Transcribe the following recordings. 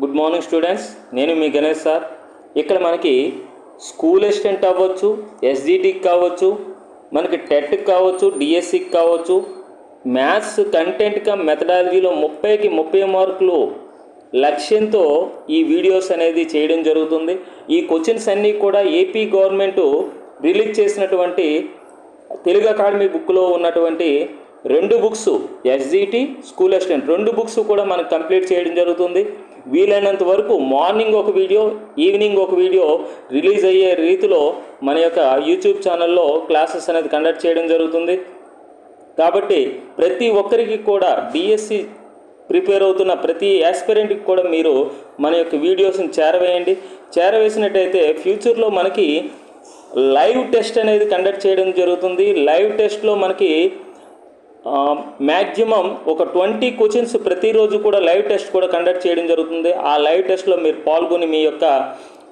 Good morning students నేను మీ Ganesh sir. ఇక్కడ మనకి స్కూల్ అసిస్టెంట్ అవ్వచ్చు ఎస్జిటికి కావచ్చు మనకి టెట్కి కావచ్చు డిఎస్సికి కావచ్చు మ్యాథ్స్ కంటెంట్ కమ్ మెథడాలజీలో ముప్పైకి ముప్పై మార్కులు లక్ష్యంతో ఈ వీడియోస్ అనేది చేయడం జరుగుతుంది. ఈ క్వశ్చన్స్ అన్నీ కూడా ఏపీ గవర్నమెంట్ రిలీజ్ చేసినటువంటి తెలుగు అకాడమీ బుక్లో ఉన్నటువంటి రెండు బుక్స్ ఎస్జిటి స్కూల్ అసిస్టెంట్ రెండు బుక్స్ కూడా మనం కంప్లీట్ చేయడం జరుగుతుంది. వీలైనంత వరకు మార్నింగ్ ఒక వీడియో ఈవినింగ్ ఒక వీడియో రిలీజ్ అయ్యే రీతిలో మన యొక్క యూట్యూబ్ ఛానల్లో క్లాసెస్ అనేది కండక్ట్ చేయడం జరుగుతుంది. కాబట్టి ప్రతి ఒక్కరికి కూడా డిఎస్సి ప్రిపేర్ అవుతున్న ప్రతి యాస్పిరెంట్కి కూడా మీరు మన యొక్క వీడియోస్ని చేరవేయండి. చేరవేసినట్టయితే ఫ్యూచర్లో మనకి లైవ్ టెస్ట్ అనేది కండక్ట్ చేయడం జరుగుతుంది. లైవ్ టెస్ట్లో మనకి మ్యాక్సిమం ఒక ట్వంటీ క్వశ్చన్స్ ప్రతిరోజు కూడా లైవ్ టెస్ట్ కూడా కండక్ట్ చేయడం జరుగుతుంది. ఆ లైవ్ టెస్ట్లో మీరు పాల్గొని మీ యొక్క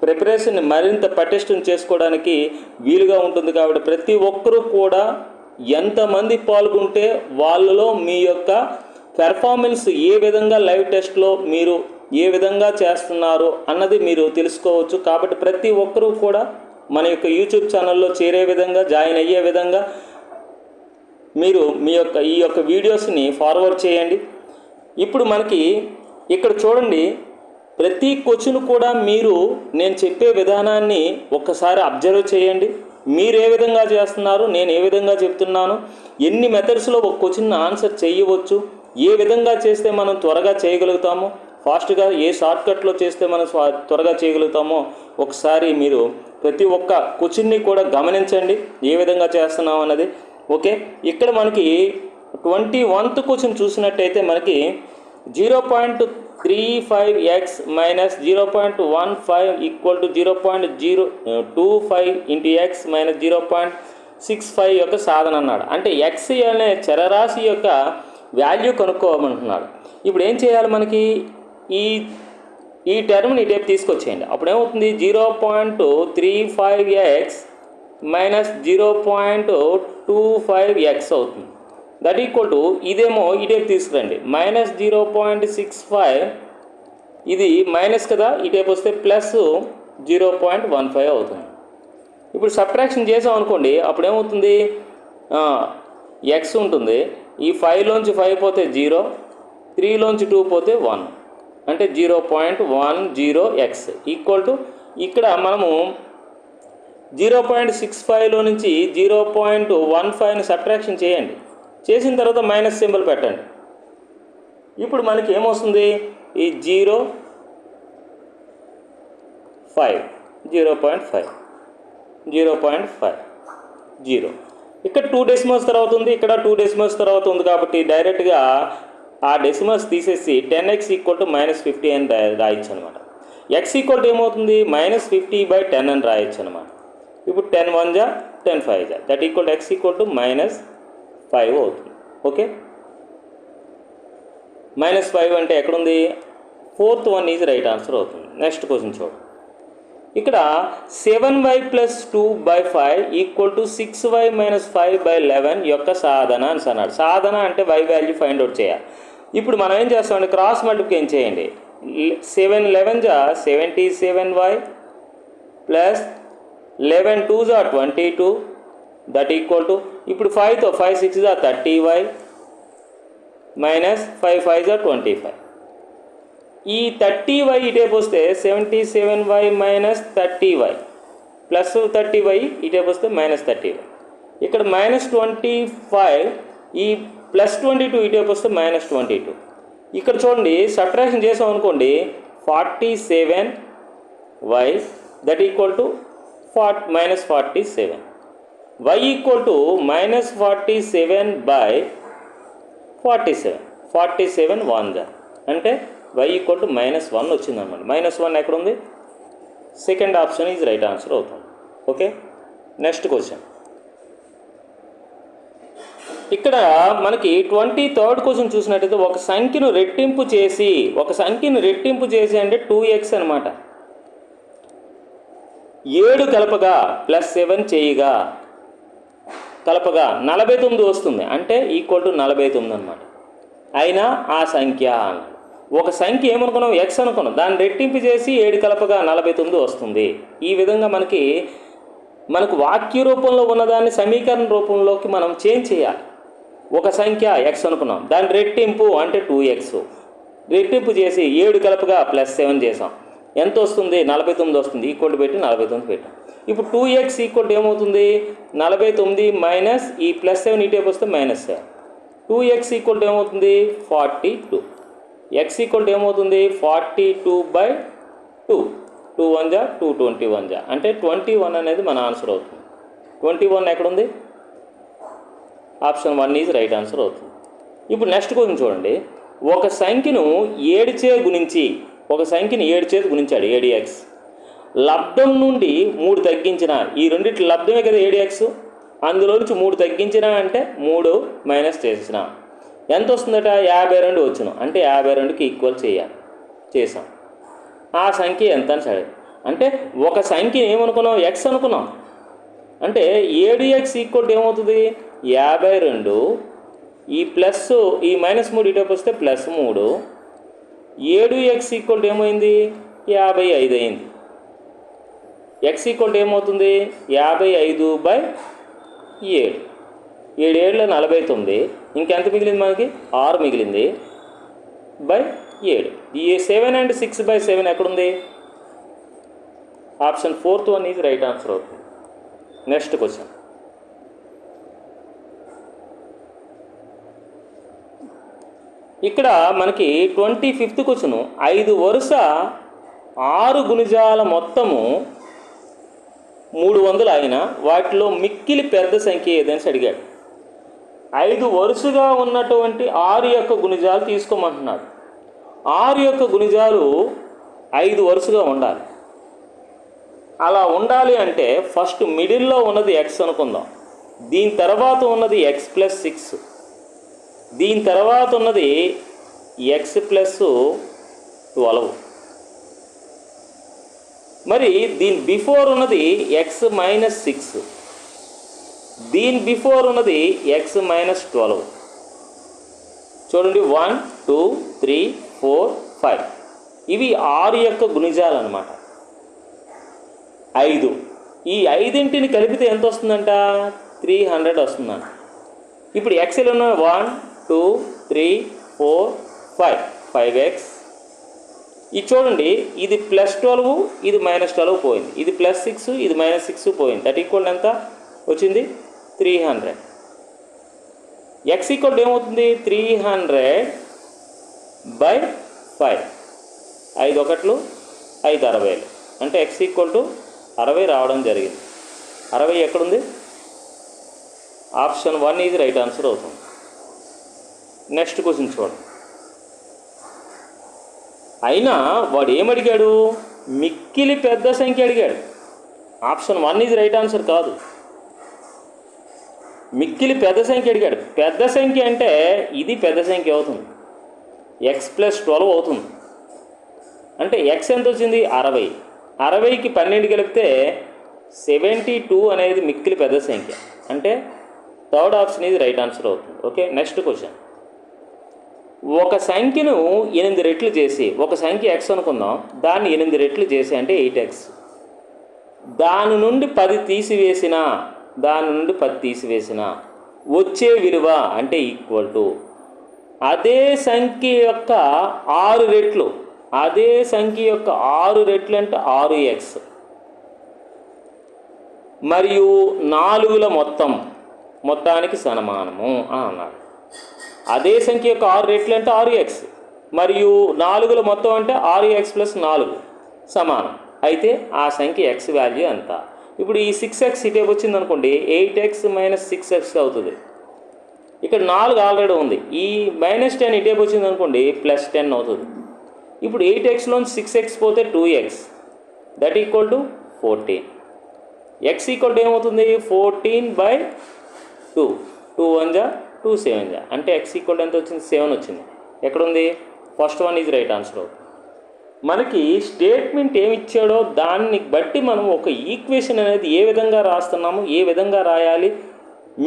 ప్రిపరేషన్ మరింత పటిష్టం చేసుకోవడానికి వీలుగా ఉంటుంది కాబట్టి ప్రతి ఒక్కరూ కూడా ఎంతమంది పాల్గొంటే వాళ్ళలో మీ యొక్క పెర్ఫార్మెన్స్ ఏ విధంగా లైవ్ టెస్ట్లో మీరు ఏ విధంగా చేస్తున్నారు అన్నది మీరు తెలుసుకోవచ్చు. కాబట్టి ప్రతి ఒక్కరూ కూడా మన యొక్క యూట్యూబ్ ఛానల్లో చేరే విధంగా జాయిన్ అయ్యే విధంగా మీరు మీ యొక్క ఈ యొక్క వీడియోస్ని ఫార్వర్డ్ చేయండి. ఇప్పుడు మనకి ఇక్కడ చూడండి ప్రతి క్వశ్చన్ కూడా మీరు నేను చెప్పే విధానాన్ని ఒక్కసారి అబ్జర్వ్ చేయండి. మీరు ఏ విధంగా చేస్తున్నారు నేను ఏ విధంగా చెప్తున్నాను ఎన్ని మెథడ్స్లో ఒక క్వశ్చన్ ఆన్సర్ చేయవచ్చు ఏ విధంగా చేస్తే మనం త్వరగా చేయగలుగుతామో ఫాస్ట్గా ఏ షార్ట్కట్లో చేస్తే మనం త్వరగా చేయగలుగుతామో ఒకసారి మీరు ప్రతి ఒక్క క్వశ్చన్ని కూడా గమనించండి ఏ విధంగా చేస్తున్నాం అన్నది. ఓకే? ఇక్కడ మనకి ట్వంటీ వన్త్ క్వశ్చన్ చూసినట్టయితే మనకి zero point three five x minus zero point one five equal to zero point zero two five into x minus zero point six five యొక్క సాధన అన్నాడు. అంటే ఎక్స్ అనే చరరాశి యొక్క వాల్యూ కనుక్కోమంటున్నాడు. ఇప్పుడు ఏం చేయాలి మనకి? ఈ ఈ టర్మ్ని ఇటేపు తీసుకొచ్చేయండి. అప్పుడు ఏమవుతుంది zero point three five x minus zero point two five x అవుతుంది. దట్ ఈక్వల్ టు ఇదేమో ఇటేపు తీసుకురండి. Minus zero point six five ఇది మైనస్ కదా ఇటేపు వస్తే plus zero point one five అవుతుంది. ఇప్పుడు సబ్ట్రాక్షన్ చేసాం అనుకోండి అప్పుడు ఏమవుతుంది? ఎక్స్ ఉంటుంది. ఈ ఫైవ్లోంచి ఫైవ్ పోతే జీరో త్రీలోంచి టూ పోతే వన్ అంటే zero point one zero x equal to ఇక్కడ మనము జీరో పాయింట్ సిక్స్ ఫైవ్లో నుంచి జీరో పాయింట్ వన్ ఫైవ్ని సబ్ట్రాక్షన్ చేయండి. చేసిన తర్వాత మైనస్ సింబల్ పెట్టండి. ఇప్పుడు మనకి ఏమొస్తుంది? ఈ zero five. Zero point five. Zero point five. Zero. ఇక్కడ టూ డెసిమల్స్ తర్వాత ఉంది ఇక్కడ టూ డెసిమల్స్ తర్వాత ఉంది కాబట్టి డైరెక్ట్గా ఆ డెసిమల్స్ తీసేసి ten x equal to minus fifty అని రాయొచ్చు అనమాట ఎక్స్ ఈక్వల్ టు ఏమవుతుంది? మైనస్ ఫిఫ్టీ బై టెన్ అని రాయొచ్చు అనమాట ఇప్పుడు టెన్ వన్ జా టెన్ ఫైవ్ జా that equal to x equal to minus five అవుతుంది. ఓకే మైనస్ ఫైవ్ అంటే ఎక్కడుంది? Fourth one is right answer అవుతుంది. నెక్స్ట్ క్వశ్చన్ చూడు. ఇక్కడ seven y plus two by five equal to six y minus five by eleven యొక్క సాధన అని అన్నాడు. సాధన అంటే వై వాల్యూ ఫైండ్ అవుట్ చేయాలి. ఇప్పుడు మనం ఏం చేస్తామంటే క్రాస్ మల్టిప్లికేషన్ చేయండి? సెవెన్ లెవెన్ జా seventy seven y plus eleven two జా twenty two that equal to ఇప్పుడు ఫైవ్తో ఫైవ్ సిక్స్ జా thirty y minus five five జా ట్వంటీ ఫైవ్. ఈ థర్టీ వై ఇటేపు వస్తే seventy seven y minus thirty y plus thirty y ఇటేపు వస్తే minus thirty why. ఇక్కడ మైనస్ ట్వంటీ ఫైవ్ ఈ ప్లస్ ట్వంటీ టూ ఇటేపు వస్తే మైనస్ ట్వంటీ టూ. ఇక్కడ చూడండి సట్రాక్షన్ చేసాం అనుకోండి forty seven y that equal to fort minus forty seven. Y equal to minus forty seven by forty seven forty seven one జా అంటే y equal to minus one వచ్చింది అనమాట minus one ఎక్కడ ఉంది second option is right answer అవుతుంది. Okay next question ఇక్కడ మనకి twenty third question చూసినట్టయితే ఒక సంఖ్యను రెట్టింపు చేసి ఒక సంఖ్యను రెట్టింపు చేసి అంటే టూ ఎక్స్ అనమాట ఏడు కలపగా ప్లస్ సెవెన్ చేయగా. కలపగా నలభై తొమ్మిది వస్తుంది. అంటే ఈక్వల్ టు నలభై తొమ్మిది అనమాట అయినా ఆ సంఖ్య అన్నాడు ఒక సంఖ్య ఏమనుకున్నాం? ఎక్స్ అనుకున్నాం. దాన్ని రెట్టింపు చేసి ఏడు కలపగా నలభై తొమ్మిది వస్తుంది. ఈ విధంగా మనకి మనకు వాక్య రూపంలో ఉన్నదాన్ని సమీకరణ రూపంలోకి మనం చేంజ్ చేయాలి. ఒక సంఖ్య ఎక్స్ అనుకున్నాం. దాని రెట్టింపు అంటే టూ ఎక్స్ రెట్టింపు చేసి ఏడు కలపగా ప్లస్ సెవెన్ చేసాం. ఎంత వస్తుంది నలభై తొమ్మిది వస్తుంది. ఈక్వల్ పెట్టి నలభై తొమ్మిది పెట్టాం. ఇప్పుడు టూ ఎక్స్ ఈక్వల్ ఏమవుతుంది? నలభై తొమ్మిది మైనస్ ఈ ప్లస్ సెవెన్ ఈ టైప్ వస్తే minus seven two x equal ఏమవుతుంది? ఫార్టీ టూ ఎక్స్ ఈక్వల్ ఏమవుతుంది? Forty two by two two one జా టూ ట్వంటీ వన్ జా అంటే ట్వంటీ వన్ అనేది మన ఆన్సర్ అవుతుంది. ట్వంటీ వన్ ఎక్కడుంది? Option one is right answer అవుతుంది. ఇప్పుడు నెక్స్ట్ క్వశ్చన్ చూడండి. ఒక సంఖ్యను ఏడుచే గుణించి ఒక సంఖ్యని ఏడు చేతి గుణించాడు ఏడిఎక్స్ లబ్ధం నుండి మూడు తగ్గించిన ఈ రెండిటి లబ్ధమే కదా ఏడిఎక్స్ అందులో నుంచి మూడు తగ్గించిన అంటే మూడు మైనస్ చేసిన. ఎంత వస్తుందట? యాభై రెండు వచ్చును. అంటే యాభై రెండుకి ఈక్వల్ చేయాలి చేసాం ఆ సంఖ్య ఎంత అని సరే. అంటే ఒక సంఖ్యని ఏమనుకున్నాం? ఎక్స్ అనుకున్నాం. అంటే ఏడు ఎక్స్ ఈక్వల్ ఏమవుతుంది? యాభై రెండు. ఈ ప్లస్ ఈ మైనస్ మూడు ఇటోపు వస్తే ప్లస్ మూడు. ఏడు ఎక్స్ ఈక్వల్ ఏమైంది? యాభై ఐదు అయింది. ఎక్స్ ఈక్వల్ ఏమవుతుంది? యాభై ఐదు బై ఏడు. ఏడు ఏడులో నలభై తొమ్మిది. ఇంకెంత మిగిలింది మనకి? ఆరు మిగిలింది బై ఏడు. ఈ seven and six by seven ఎక్కడుంది? Option fourth one is right answer అవుతుంది. Next question. ఇక్కడ మనకి ట్వంటీ ఫిఫ్త్ క్వశ్చన్. ఐదు వరుస ఆరు గుణిజాల మొత్తము మూడు వందలు అయినా వాటిలో మిక్కిలి పెద్ద సంఖ్య ఏదని అడిగాడు. ఐదు వరుసగా ఉన్నటువంటి ఆరు యొక్క గుణిజాలు తీసుకోమంటున్నాడు. ఆరు యొక్క గుణిజాలు ఐదు వరుసగా ఉండాలి. అలా ఉండాలి అంటే ఫస్ట్ మిడిల్లో ఉన్నది ఎక్స్ అనుకుందాం. దీని తర్వాత ఉన్నది ఎక్స్ ప్లస్ సిక్స్. దీని తర్వాత ఉన్నది ఎక్స్ ప్లస్ ట్వెల్వ్ మరి దీని బిఫోర్ ఉన్నది ఎక్స్ మైనస్ సిక్స్ దీని బిఫోర్ ఉన్నది ఎక్స్ మైనస్ ట్వెల్వ్ చూడండి one two three four five ఇవి ఆరు యొక్క గుణిజాలు అనమాట ఐదు. ఈ ఐదింటిని కలిపితే ఎంత వస్తుందంట? త్రీ హండ్రెడ్ వస్తుందంట. ఇప్పుడు ఎక్స్ఎల్ ఉన్న one two three four five. Five x ఇది చూడండి ఇది ప్లస్ ట్వెల్వ్ ఇది మైనస్ ట్వెల్వ్ పోయింది. ఇది ప్లస్ సిక్స్ ఇది మైనస్ సిక్స్ పోయింది. దట్ ఈక్వల్ ఎంత వచ్చింది? Three hundred. ఎక్స్ ఈక్వల్ ఏమవుతుంది? Three hundred by five. ఐదు ఒకట్లు ఐదు అరవైలు. అంటే ఎక్స్ ఈక్వల్ టు అరవై రావడం జరిగింది. అరవై ఎక్కడుంది? ఆప్షన్ వన్ ఇది రైట్ ఆన్సర్ అవుతుంది. నెక్స్ట్ క్వశ్చన్ చూడండి. అయినా వాడు ఏమడిగాడు మిక్కిలి పెద్ద సంఖ్య అడిగాడు. ఆప్షన్ వన్ ఇది రైట్ ఆన్సర్ కాదు. మిక్కిలి పెద్ద సంఖ్య అడిగాడు. పెద్ద సంఖ్య అంటే ఇది పెద్ద సంఖ్య అవుతుంది. ఎక్స్ ప్లస్ ట్వెల్వ్ అవుతుంది. అంటే ఎక్స్ ఎంత వచ్చింది? అరవై. అరవైకి పన్నెండు కలిపితే సెవెంటీ టూ అనేది మిక్కిలి పెద్ద సంఖ్య. అంటే థర్డ్ ఆప్షన్ ఇది రైట్ ఆన్సర్ అవుతుంది. ఓకే నెక్స్ట్ క్వశ్చన్ ఒక సంఖ్యను ఎనిమిది రెట్లు చేసి ఒక సంఖ్య ఎక్స్ అనుకుందాం దాన్ని ఎనిమిది రెట్లు చేసి అంటే ఎయిట్ ఎక్స్ దాని నుండి పది తీసివేసిన దాని నుండి పది తీసివేసిన వచ్చే విలువ అంటే ఈక్వల్ టు అదే సంఖ్య యొక్క ఆరు రెట్లు అదే సంఖ్య యొక్క ఆరు రెట్లు అంటే ఆరు ఎక్స్ మరియు నాలుగుల మొత్తం మొత్తానికి సమానము అన్నాడు అదే సంఖ్య యొక్క ఆరు రెట్లు అంటే ఆరు ఎక్స్ మరియు నాలుగుల మొత్తం అంటే ఆరు ఎక్స్ ప్లస్ నాలుగు సమానం. అయితే ఆ సంఖ్య ఎక్స్ వాల్యూ ఎంత? ఇప్పుడు ఈ సిక్స్ ఎక్స్ ఇటేపు వచ్చింది అనుకోండి eight x minus six x అవుతుంది. ఇక్కడ నాలుగు ఆల్రెడీ ఉంది. ఈ మైనస్ టెన్ ఇటే వచ్చింది అనుకోండి ప్లస్ టెన్ అవుతుంది. ఇప్పుడు ఎయిట్ ఎక్స్లో సిక్స్ ఎక్స్ పోతే two x that equal to fourteen x equal to ఏమవుతుంది? Fourteen by two two one జా టూ సెవెన్ జా అంటే ఎక్స్ ఈక్వల్ ఎంత వచ్చింది? సెవెన్ వచ్చింది. ఎక్కడుంది? First one is right answer మనకి స్టేట్మెంట్ ఏమి ఇచ్చాడో దాన్ని బట్టి మనం ఒక ఈక్వేషన్ అనేది ఏ విధంగా రాస్తున్నాము ఏ విధంగా రాయాలి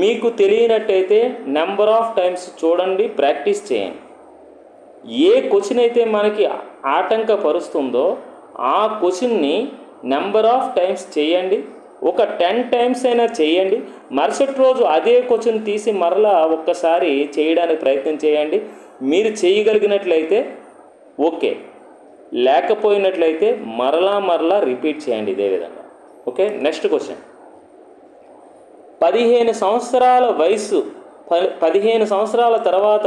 మీకు తెలియనట్టయితే నెంబర్ ఆఫ్ టైమ్స్ చూడండి ప్రాక్టీస్ చేయండి. ఏ క్వశ్చన్ అయితే మనకి ఆటంకపరుస్తుందో ఆ క్వశ్చన్ని నెంబర్ ఆఫ్ టైమ్స్ చేయండి. ఒక టెన్ టైమ్స్ అయినా చేయండి. మరుసటి రోజు అదే క్వశ్చన్ తీసి మరలా ఒక్కసారి చేయడానికి ప్రయత్నం చేయండి. మీరు చేయగలిగినట్లయితే ఓకే. లేకపోయినట్లయితే మరలా మరలా రిపీట్ చేయండి ఇదే విధంగా. ఓకే? Next question. పదిహేను సంవత్సరాల వయసు ప- పదిహేను సంవత్సరాల తర్వాత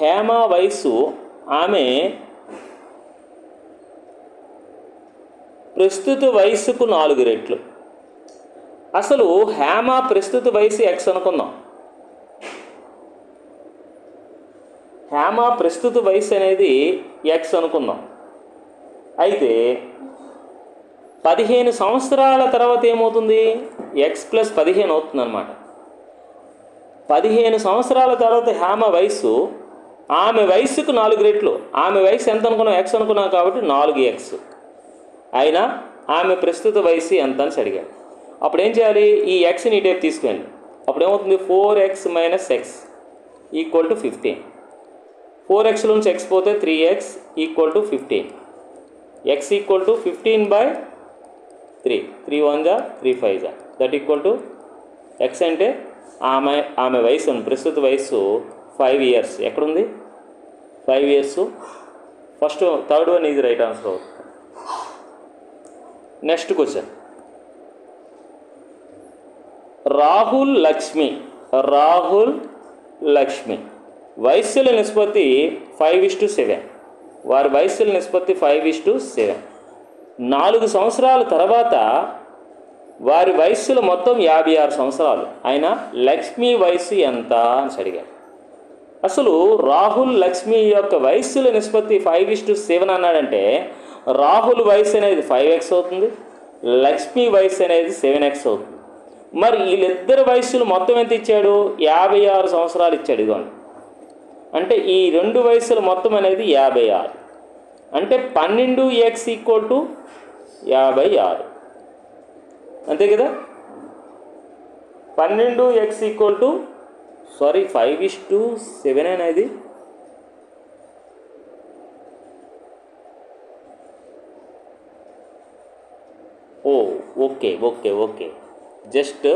హేమ వయసు ఆమె ప్రస్తుత వయసుకు నాలుగు రెట్లు. అసలు హేమ ప్రస్తుత వయసు ఎక్స్ అనుకుందాం. హేమ ప్రస్తుత వయసు అనేది ఎక్స్ అనుకుందాం. అయితే పదిహేను సంవత్సరాల తర్వాత ఏమవుతుంది? ఎక్స్ ప్లస్ పదిహేను అవుతుంది అనమాట పదిహేను సంవత్సరాల తర్వాత హేమ వయసు ఆమె వయసుకు నాలుగు రెట్లు. ఆమె వయసు ఎంత అనుకున్నాం ఎక్స్ అనుకున్నాం కాబట్టి నాలుగు ఎక్స్ అయినా ఆమె ప్రస్తుత వయసు ఎంత అని అడిగాడు అప్పుడు ఏం చేయాలి? ఈ ఎక్స్ని ఈ టైప్ తీసుకోండి అప్పుడు ఏమవుతుంది four x minus x equal to fifteen four x నుంచి ఎక్స్ పోతే three x equal to fifteen x equal to fifteen by three three one జా త్రీ ఫైవ్ జా దట్ ఈక్వల్ టు ఎక్స్ అంటే ఆమె ఆమె వయసు ఉంది. ప్రస్తుత వయసు ఫైవ్ ఇయర్స్ ఎక్కడుంది? Five years first third one ఇది రైట్ ఆన్సర్ అవుతుంది నెక్స్ట్ క్వశ్చన్ రాహుల్ లక్ష్మి. రాహుల్ లక్ష్మి. వయస్సుల నిష్పత్తి ఫైవ్ ఇస్ టు సెవెన్ వారి వయస్సుల నిష్పత్తి ఫైవ్ ఇస్ టు సెవెన్ నాలుగు సంవత్సరాల తర్వాత వారి వయస్సులు మొత్తం యాభై ఆరు సంవత్సరాలు. ఆయన లక్ష్మి వయసు ఎంత అని అడిగారు. అసలు రాహుల్ లక్ష్మి యొక్క వయస్సుల నిష్పత్తి ఫైవ్ ఇస్ టు సెవెన్ అన్నాడంటే రాహుల్ వయసు అనేది ఫైవ్ ఎక్స్ అవుతుంది లక్ష్మి వయసు అనేది సెవెన్ ఎక్స్ అవుతుంది. మరి వీళ్ళిద్దరు వయస్సులు మొత్తం ఎంత ఇచ్చాడు? యాభై ఆరు సంవత్సరాలు ఇచ్చాడు ఇదిగోండి. అంటే ఈ రెండు వయసులు మొత్తం అనేది యాభై ఆరు. అంటే పన్నెండు ఎక్స్ ఈక్వల్ టు యాభై ఆరు. అంతే కదా? పన్నెండు x equal to sorry five is to seven అనేది? ఓ okay okay okay. Just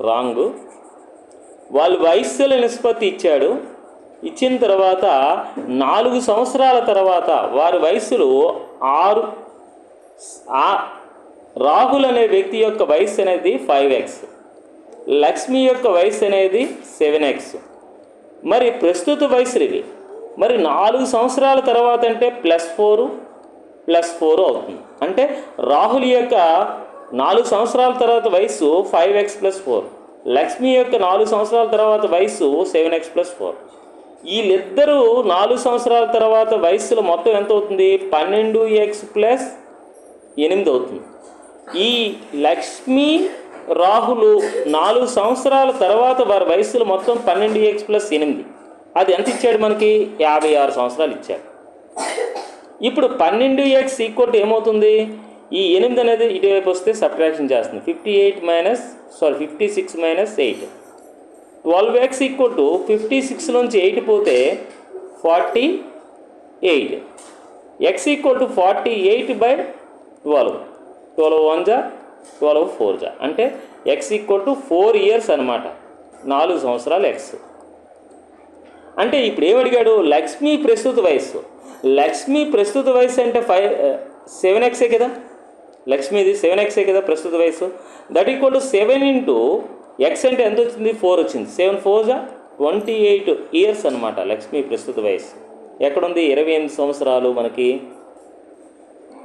wrong. వాళ్ళు వయస్సుల నిష్పత్తి ఇచ్చాడు. ఇచ్చిన తర్వాత నాలుగు సంవత్సరాల తర్వాత వారి వయసులు ఆరు ఆ రాహుల్ అనే వ్యక్తి యొక్క వయసు అనేది ఫైవ్ ఎక్స్. లక్ష్మి యొక్క వయసు అనేది సెవెన్ ఎక్స్. మరి ప్రస్తుత వయసులు ఇవి మరి నాలుగు సంవత్సరాల తర్వాత అంటే ప్లస్ ఫోరు ప్లస్ ఫోర్ అవుతుంది. అంటే రాహుల్ యొక్క నాలుగు సంవత్సరాల తర్వాత వయసు five x plus four Lakshmi యొక్క నాలుగు సంవత్సరాల తర్వాత వయసు సెవెన్ ఎక్స్ ప్లస్ ఫోర్ వీళ్ళిద్దరూ నాలుగు సంవత్సరాల తర్వాత వయసులో మొత్తం ఎంత అవుతుంది? పన్నెండు ఎక్స్ ప్లస్ ఎనిమిది అవుతుంది. ఈ లక్ష్మి రాహులు నాలుగు సంవత్సరాల తర్వాత వారి వయసులో మొత్తం పన్నెండు ఎక్స్ ప్లస్ ఎనిమిది. అది ఎంత ఇచ్చాడు మనకి? యాభై ఆరు సంవత్సరాలు ఇచ్చాడు. ఇప్పుడు పన్నెండు ఎక్స్ ఈక్వల్ టు ఏమవుతుంది? ఈ ఎనిమిది అనేది ఇటువైపు వస్తే సబ్ట్రాక్షన్ చేస్తుంది. Fifty eight minus sorry fifty six minus eight twelve x equal to fifty six నుంచి ఎయిట్ పోతే forty eight x equal to forty eight by twelve twelve one జా ట్వెల్వ్ ఫోర్ జా అంటే x equal to four years అనమాట నాలుగు సంవత్సరాలు X అంటే ఇప్పుడు ఏమడిగాడు లక్ష్మి ప్రస్తుత వయస్సు. లక్ష్మి ప్రస్తుత వయసు అంటే ఫైవ్ సెవెన్ ఎక్సే కదా? లక్ష్మిది సెవెన్ ఎక్సే కదా ప్రస్తుత వయసు? That equal to seven into x అంటే ఎంత వచ్చింది? ఫోర్ వచ్చింది. సెవెన్ ఫోర్ జా ట్వంటీ ఎయిట్ ఇయర్స్ అనమాట లక్ష్మి ప్రస్తుత వయసు. ఎక్కడుంది? ఇరవై ఎనిమిది సంవత్సరాలు మనకి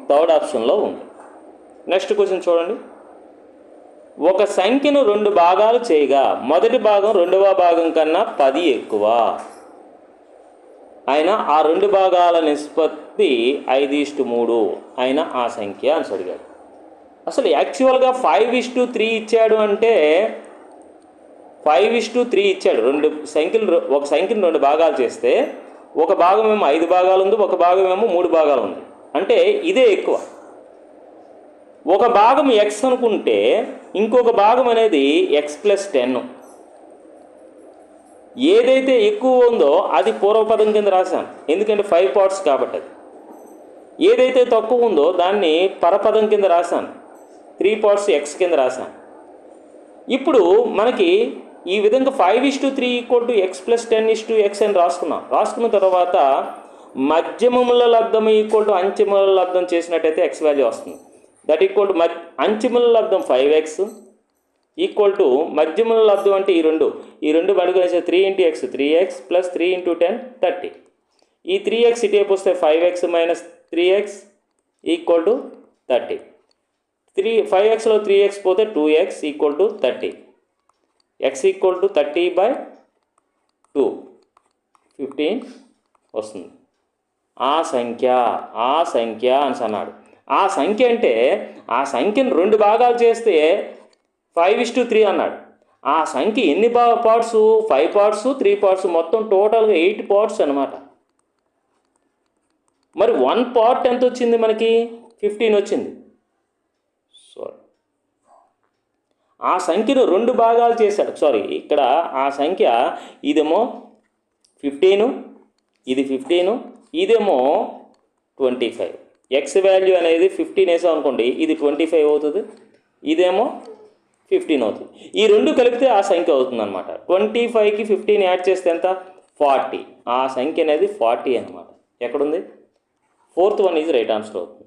థర్డ్ ఆప్షన్లో ఉంది. నెక్స్ట్ క్వశ్చన్ చూడండి. ఒక సంఖ్యను రెండు భాగాలు చేయగా మొదటి భాగం రెండవ భాగం కన్నా పది ఎక్కువ. ఆయన ఆ రెండు భాగాల నిష్పత్తి ఐదు ఇష్టు మూడు ఆయన ఆ సంఖ్య అని అడిగాడు. అసలు యాక్చువల్గా ఫైవ్ ఇష్టు త్రీ ఇచ్చాడు అంటే ఫైవ్ ఇష్టు త్రీ ఇచ్చాడు. రెండు సంఖ్యలు ఒక సంఖ్యను రెండు భాగాలు చేస్తే ఒక భాగం ఏమో ఐదు భాగాలు ఉంది ఒక భాగం ఏమో మూడు భాగాలు ఉంది. అంటే ఇదే ఎక్కువ. ఒక భాగం ఎక్స్ అనుకుంటే ఇంకొక భాగం అనేది ఎక్స్ ప్లస్ టెన్ ఏదైతే ఎక్కువ ఉందో అది పూర్వపదం కింద రాశాను ఎందుకంటే ఫైవ్ పార్ట్స్ కాబట్టి అది. ఏదైతే తక్కువ ఉందో దాన్ని పరపదం కింద రాశాను త్రీ పార్ట్స్ ఎక్స్ కింద రాశాను ఇప్పుడు మనకి ఈ విధంగా five is to three equal to x plus ten is to x అని రాసుకున్నాం. రాసుకున్న తర్వాత మధ్యమముల లబ్ధం ఈక్వల్ టు అంచెముల లబ్ధం చేసినట్టయితే ఎక్స్ వాల్యూ వస్తుంది. దట్ ఈక్వల్ టు మధ్య అంచెముల లబ్ధం ఫైవ్ ఎక్స్ ఈక్వల్ టు మధ్యముల లబ్ధం అంటే ఈ రెండు. ఈ రెండు బడుగు వేసే three into x three x plus three into ten thirty ఈ త్రీ ఎక్స్ ఇటువైపు వస్తే five x minus three x equal to thirty three five ఎక్స్లో త్రీ ఎక్స్ పోతే two x equal to thirty x equal to thirty by two fifteen వస్తుంది. ఆ సంఖ్య ఆ సంఖ్య అని అన్నాడు. ఆ సంఖ్య అంటే ఆ సంఖ్యను రెండు భాగాలు చేస్తే ఫైవ్ ఇస్ టు త్రీ అన్నాడు. ఆ సంఖ్య ఎన్ని parts five parts three parts మొత్తం టోటల్గా ఎయిట్ పార్ట్స్ అనమాట మరి వన్ పార్ట్ ఎంత వచ్చింది మనకి? ఫిఫ్టీన్ వచ్చింది. సారీ ఆ సంఖ్యను రెండు భాగాలు చేశాడు. సారీ ఇక్కడ ఆ సంఖ్య ఇదేమో ఫిఫ్టీను ఇది ఫిఫ్టీను ఇదేమో ట్వంటీ ఫైవ్ ఎక్స్ వాల్యూ అనేది ఫిఫ్టీన్ వేసాం అనుకోండి ఇది ట్వంటీ ఫైవ్ అవుతుంది. ఇదేమో ఫిఫ్టీన్ అవుతుంది. ఈ రెండు కలిపితే ఆ సంఖ్య అవుతుందన్నమాట. ట్వంటీ ఫైవ్కి ఫిఫ్టీన్ యాడ్ చేస్తే ఎంత? ఫార్టీ ఆ సంఖ్య అనేది ఫార్టీ అనమాట ఎక్కడుంది? Fourth one is right answer అవుతుంది.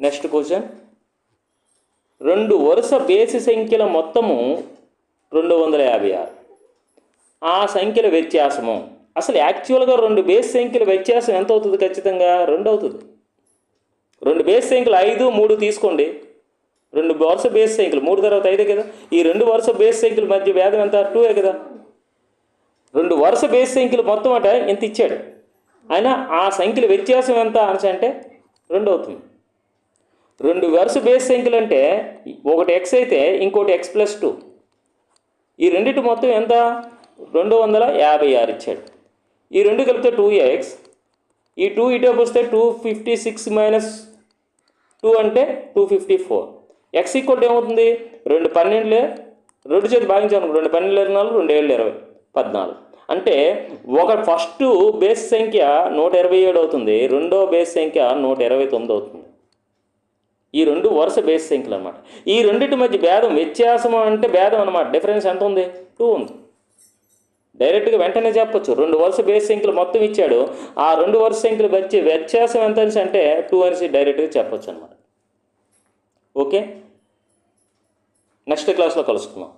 నెక్స్ట్ క్వశ్చన్ రెండు వరుస బేసి సంఖ్యల మొత్తము రెండు వందల యాభై ఆరు. ఆ సంఖ్యల వ్యత్యాసము. అసలు యాక్చువల్గా రెండు బేస్ సంఖ్యల వ్యత్యాసం ఎంత అవుతుంది ఖచ్చితంగా? రెండు అవుతుంది. రెండు బేస్ సంఖ్యలు ఐదు మూడు తీసుకోండి. రెండు వరుస బేస్ సంఖ్యలు మూడు తర్వాత ఐదే కదా? ఈ రెండు వరుస బేస్ సంఖ్యల మధ్య భేదం ఎంత? టూఏ కదా? రెండు వరుస బేస్ సంఖ్యలు మొత్తం అట ఎంత ఇచ్చాడు? అయినా ఆ సంఖ్యల వ్యత్యాసం ఎంత అనసంటే అంటే రెండు అవుతుంది. రెండు వరుస బేస్ సంఖ్యలు అంటే ఒకటి ఎక్స్ అయితే ఇంకోటి ఎక్స్ ప్లస్ టూ ఈ రెండింటి మొత్తం ఎంత? రెండు వందల యాభై ఆరు ఇచ్చాడు. ఈ రెండు కలిపితే టూ ఎక్స్ ఈ టూ ఇటోపు వస్తే two fifty six minus two అంటే two fifty four x equal ఏమవుతుంది? రెండు పన్నెండులే రెండు చేతి భాగించాను రెండు పన్నెండు ఇరవై నాలుగు రెండు ఏళ్ళు ఇరవై పద్నాలుగు. అంటే ఒక ఫస్ట్ బేస్ సంఖ్య నూట ఇరవై ఏడు అవుతుంది రెండో బేస్ సంఖ్య నూట ఇరవై తొమ్మిది అవుతుంది. ఈ రెండు వరుస బేస్ సంఖ్యలు అనమాట ఈ రెండింటి మధ్య భేదం వ్యత్యాసం అంటే భేదం అనమాట డిఫరెన్స్ ఎంత ఉంది? టూ ఉంది. డైరెక్ట్గా వెంటనే చెప్పొచ్చు. రెండు వరుస బేస్ సంఖ్యలు మొత్తం ఇచ్చాడు. ఆ రెండు వరుస సంఖ్యలు వచ్చే వ్యత్యాసం ఎంత అంటే టూ అనేసి డైరెక్ట్గా చెప్పొచ్చు అనమాట ఓకే? నెక్స్ట్ క్లాస్లో కలుసుకుందాం.